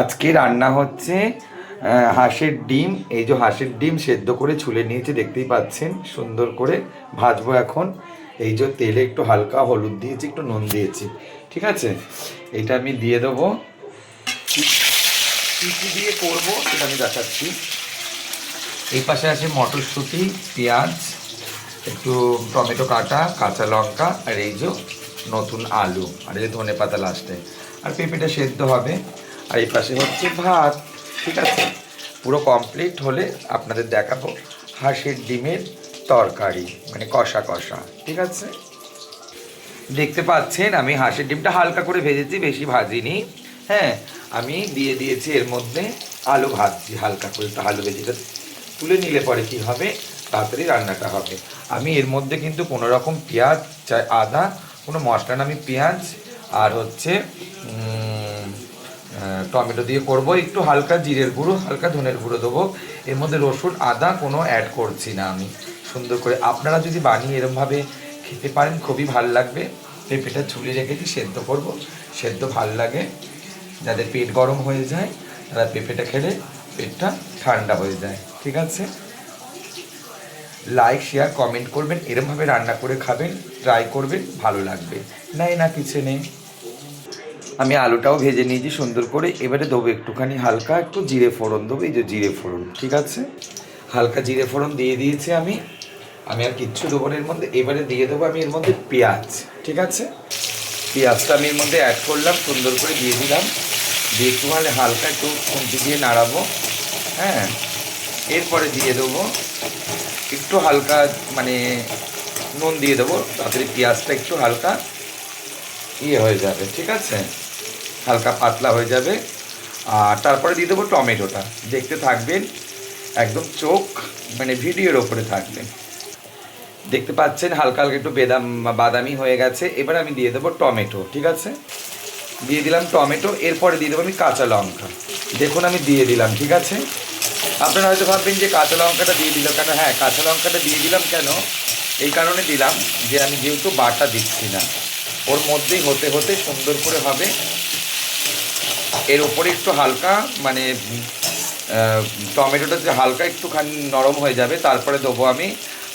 আজকে রান্না হচ্ছে হাঁসের ডিম। এই যে হাঁসের ডিম সেদ্ধ করে ছুলে নিয়েছি, দেখতেই পাচ্ছেন, সুন্দর করে ভাজবো এখন। এই যে তেলে একটু হালকা হলুদ দিয়েছি, একটু নুন দিয়েছি, ঠিক আছে? এটা আমি দিয়ে দেবো। কী কী দিয়ে করব সেটা আমি দেখাচ্ছি। এই পাশে আছে মটরশুঁটি, পেঁয়াজ, একটু টমেটো কাটা, কাঁচা লঙ্কা, আর এই যে নতুন আলু, আর এই ধনে পাতা লাস্টে। আর পেঁপেটা সেদ্ধ হবে। আর এই পাশে হচ্ছে ভাত, ঠিক আছে? পুরো কমপ্লিট হলে আপনাদের দেখাবো হাঁসের ডিমের তরকারি মানে কষা কষা, ঠিক আছে? দেখতে পাচ্ছেন, আমি হাঁসের ডিমটা হালকা করে ভেজেছি, বেশি ভাজিনি। হ্যাঁ আমি দিয়ে দিয়েছি এর মধ্যে আলু ভাজছি হালকা করে তো আলু ভেজে তুলে নিলে পরে কি হবে? তাড়াতাড়ি রান্নাটা হবে। আমি এর মধ্যে কিন্তু কোনো রকম পেঁয়াজ, চাই আদা, কোনো মশলা না, আমি পেঁয়াজ আর হচ্ছে টমেটো দিয়ে করব। একটু হালকা জিরের গুঁড়ো, হালকা ধনের গুঁড়ো দেবো। এর মধ্যে রসুন, আদা কোনো অ্যাড করছি না আমি। সুন্দর করে আপনারা যদি বানিয়ে এরমভাবে খেতে পারেন, খুবই ভালো লাগবে। পেঁপেটা ছুলে রেখেছি, সেদ্ধ করব। সেদ্ধ ভালো লাগে। যাদের পেট গরম হয়ে যায়, তারা পেঁপেটা খেলে পেটটা ঠান্ডা হয়ে যায়। ঠিক আছে? লাইক শেয়ার কমেন্ট করবেন। এরমভাবে রান্না করে খাবেন ট্রাই করবেন, ভালো লাগবে। নাই না, কিছু নেই। আমি আলুটাও ভেজে নিয়েছি সুন্দর করে। এবারে দেবো একটুখানি হালকা একটু জিরে ফোড়ন দেবো, এই যে জিরে ফোড়ন, ঠিক আছে? হালকা জিরে ফোড়ন দিয়ে দিয়েছি আমি। আমি আর কিচ্ছু দেবো এর মধ্যে। এবারে দিয়ে দেবো আমি এর মধ্যে পেঁয়াজ, ঠিক আছে? পেঁয়াজটা আমি এর মধ্যে অ্যাড করলাম, সুন্দর করে দিয়ে দিলাম। দিয়ে একটু হালকা একটু খুন্তি দিয়ে নাড়াবো হ্যাঁ? এরপরে দিয়ে দেবো একটু হালকা মানে নুন দিয়ে দেবো তাড়াতাড়ি পেঁয়াজটা একটু হালকা ইয়ে হয়ে যাবে, ঠিক আছে? হালকা পাতলা হয়ে যাবে। আর তারপরে দিয়ে দেবো টমেটোটা। দেখতে থাকবেন, একদম চোখ মানে ভিডিওর ওপরে থাকবে। দেখতে পাচ্ছেন হালকা হালকা একটু বেদাম বাদামি হয়ে গেছে। এবার আমি দিয়ে দেবো টমেটো, ঠিক আছে? দিয়ে দিলাম টমেটো, এরপরে দিয়ে দেবো আমি কাঁচা লঙ্কা। দেখুন আমি দিয়ে দিলাম, ঠিক আছে? আপনারা হয়তো ভাববেন যে কাঁচা লঙ্কাটা দিয়ে দিলাম কেন? হ্যাঁ কাঁচা লঙ্কাটা দিয়ে দিলাম কেন? এই কারণে দিলাম যে আমি যেহেতু বাটা দিচ্ছি না, ওর মধ্যেই হতে হতে সুন্দর করে হবে। এর উপরে একটু হালকা মানে টমেটোটা যে হালকা একটুখানি নরম হয়ে যাবে, তারপরে দেবো আমি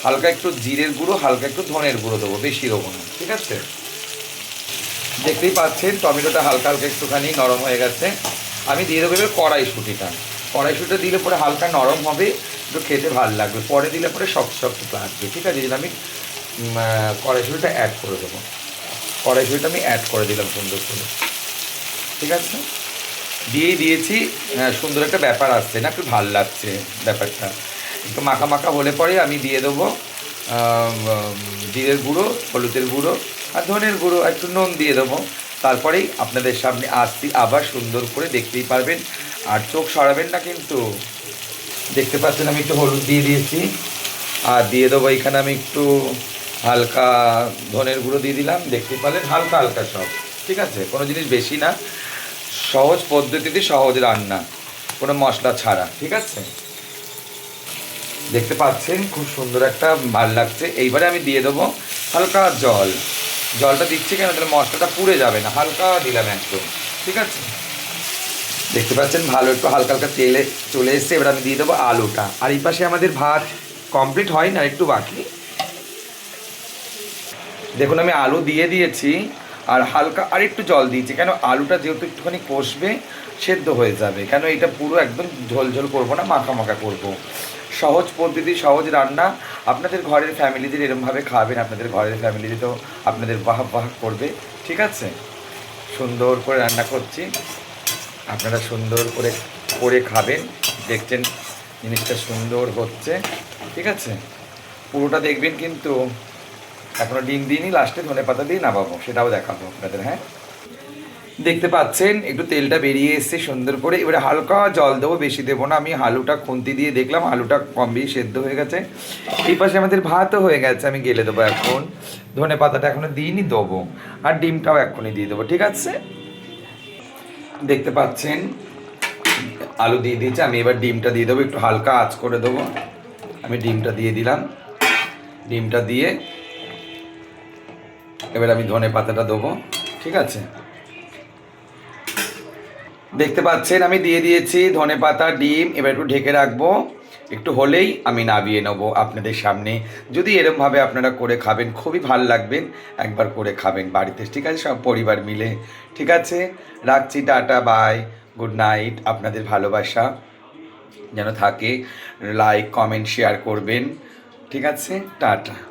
হালকা একটু জিরের গুঁড়ো, হালকা একটু ধনের গুঁড়ো দেবো, বেশি দেবো না, ঠিক আছে? দেখতেই পাচ্ছেন, টমেটোটা হালকা হালকা একটুখানি নরম হয়ে গেছে। আমি দিয়ে দেবো এবার কড়াইশুঁটিটা। কড়াইশুঁটিটা দিলে পরে হালকা নরম হবে, একটু খেতে ভালো লাগবে। পরে দিলে পরে শক্ত শক্ত লাগবে, ঠিক আছে? যেটা আমি কড়াইশুঁটিটা অ্যাড করে দেবো। কড়াইশুঁটিটা আমি অ্যাড করে দিলাম সুন্দর করে, ঠিক আছে? দিয়েই দিয়েছি। হ্যাঁ, সুন্দর একটা ব্যাপার আসছে না একটু ভালো লাগছে ব্যাপারটা। একটু মাখা মাখা হলে পরে আমি দিয়ে দেবো জিরের গুঁড়ো হলুদের গুঁড়ো আর ধনের গুঁড়ো একটু নুন দিয়ে দেবো। তারপরেই আপনাদের সামনে আসছি আবার সুন্দর করে দেখতেই পারবেন। আর চোখ সরাবেন না কিন্তু। দেখতে পাচ্ছেন আমি একটু হলুদ দিয়ে দিয়েছি। আর দিয়ে দেবো এখানে আমি একটু হালকা ধনের গুঁড়ো দিয়ে দিলাম। দেখতে পারলেন হালকা হালকা সব ঠিক আছে? কোনো জিনিস বেশি না। সহজ পদ্ধতিতে সহজ রান্না, কোনো মশলা ছাড়া, ঠিক আছে? দেখতে পাচ্ছেন খুব সুন্দর একটা ভালো লাগছে। এইবারে আমি দিয়ে দেবো হালকা জল। জলটা দিচ্ছি কেন? তাহলে মশলাটা পুড়ে যাবে না। হালকা দিলাম একদম, ঠিক আছে? দেখতে পাচ্ছেন ভালো একটু হালকা হালকা তেলে চলে এসছে। এবার আমি দিয়ে দেবো আলুটা। আর এই পাশে আমাদের ভাত কমপ্লিট হয় না, একটু বাকি? দেখুন, আমি আলু দিয়ে দিয়েছি। আর হালকা আর একটু জল দিয়েছি। কেন আলুটা যেহেতু একটুখানি কষবে, সেদ্ধ হয়ে যাবে। কেন এটা পুরো একদম ঝোল ঝোল করব না, মাখা মাখা করব। সহজ পদ্ধতি, সহজ রান্না। আপনাদের ঘরের ফ্যামিলিদের এরমভাবে খাবেন, আপনাদের ঘরের ফ্যামিলিতে তো আপনাদের বাহ বাহ করবে। ঠিক আছে? সুন্দর করে রান্না করছি। আপনারা সুন্দর করে করে খাবেন। দেখছেন জিনিসটা সুন্দর হচ্ছে। ঠিক আছে? পুরোটা দেখবেন কিন্তু এখনও ডিম দিইনি লাস্টে ধনে পাতা দিয়ে নামাবো, সেটাও দেখাবো আপনাদের হ্যাঁ? দেখতে পাচ্ছেন, একটু তেলটা বেরিয়ে এসছে সুন্দর করে এবারে হালকা জল দেবো, বেশি দেবো না, আমি আলুটা খুন্তি দিয়ে দেখলাম, আলুটা কম বেশি সেদ্ধ হয়ে গেছে। এই পাশে আমাদের ভাতও হয়ে গেছে, আমি গেলে দেবো এখন। ধনে পাতাটা এখনও দিইনি, দেবো। আর ডিমটাও এখনই দিয়ে দেবো, ঠিক আছে? দেখতে পাচ্ছেন, আলু দিয়ে দিয়েছি, আমি এবার ডিমটা দিয়ে দেবো, একটু হালকা আঁচ করে দেবো। আমি ডিমটা দিয়ে দিলাম। ডিমটা দিয়ে এবার আমি ধনে পাতাটা দেবো। ঠিক আছে? দেখতে পাচ্ছেন, আমি দিয়ে দিয়েছি ধনে পাতা, ডিম, এবার একটু ঢেকে রাখব। একটু হলেই আমি নাবিয়ে নেব আপনাদের সামনে। যদি এরমভাবে আপনারা করে খাবেন, খুবই ভালো লাগবেন একবার করে খাবেন বাড়িতে। ঠিক আছে? সব পরিবার মিলে। ঠিক আছে? রাখছি, টাটা, বাই। Good night. আপনাদের ভালোবাসা যেন থাকে। লাইক, কমেন্ট, শেয়ার করবেন। ঠিক আছে? টাটা।